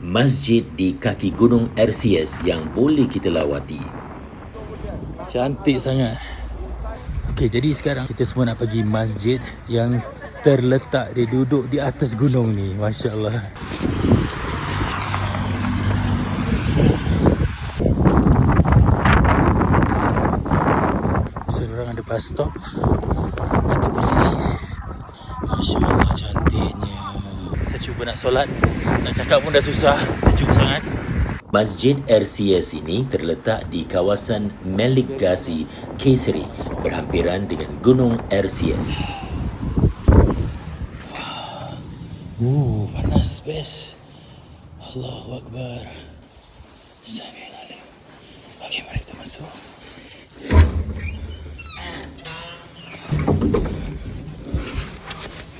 masjid di kaki gunung RCS yang boleh kita lawati. Cantik sangat. Okey, jadi sekarang kita semua nak pergi masjid yang terletak dia duduk di atas gunung ni. Masya Allah. So, orang ada bus stop. Di sini. Masya Allah, cantiknya. Saya cuba nak solat. Nak cakap pun dah susah. Sejuk sangat. Masjid RCS ini terletak di kawasan Melik Gazi, Kayseri, berhampiran dengan gunung RCS. Uh, panas best. Allahu Akbar. Sami'alaikum. Okey, mari kita masuk.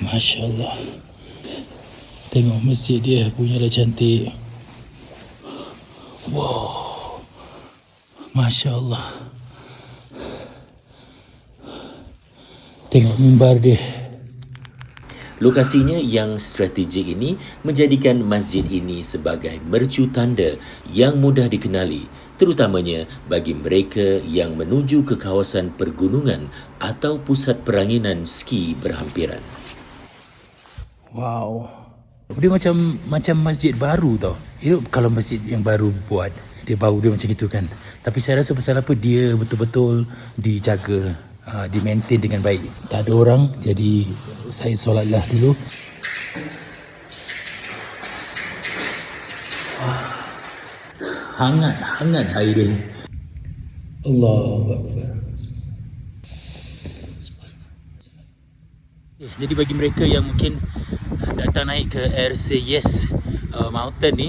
Masya Allah. Tengok masjid dia punya dah cantik. Wow. Masya Allah. Tengok mimbar dia. Lokasinya yang strategik ini menjadikan masjid ini sebagai mercu tanda yang mudah dikenali terutamanya bagi mereka yang menuju ke kawasan pergunungan atau pusat peranginan ski berhampiran. Wow. Dia macam macam masjid baru tau. Itu kalau masjid yang baru buat, dia bau dia macam itu kan. Tapi saya rasa pasal apa dia betul-betul dijaga, uh, di-maintain dengan baik. Tak ada orang, jadi saya solatlah dulu. Hangat, hangat air dia. Allahu Akbar. Eh, Jadi bagi mereka yang mungkin datang naik ke RC Yes uh, Mountain ni.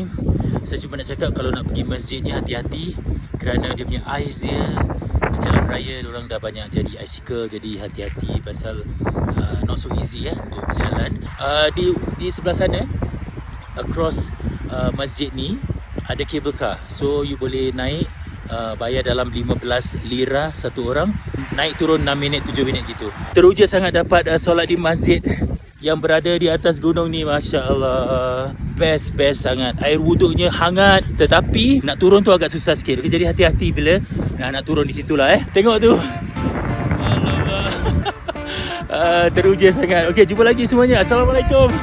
Saya cuma nak cakap kalau nak pergi masjid ni hati-hati. Kerana dia punya ais dia jalan raya orang dah banyak jadi icicle jadi hati-hati pasal uh, not so easy ya untuk berjalan. Uh, di di sebelah sana across uh, masjid ni ada cable car. So you boleh naik uh, bayar dalam 15 lira satu orang. Naik turun 6 minit 7 minit gitu. Teruja sangat dapat uh, solat di masjid yang berada di atas gunung ni Masya Allah Best best sangat. Air wuduknya hangat Tetapi nak turun tu agak susah sikit. Jadi hati-hati bila nak, nak turun di situ lah eh. Tengok tu. Alamak uh, Teruja sangat. Okey jumpa lagi semuanya. Assalamualaikum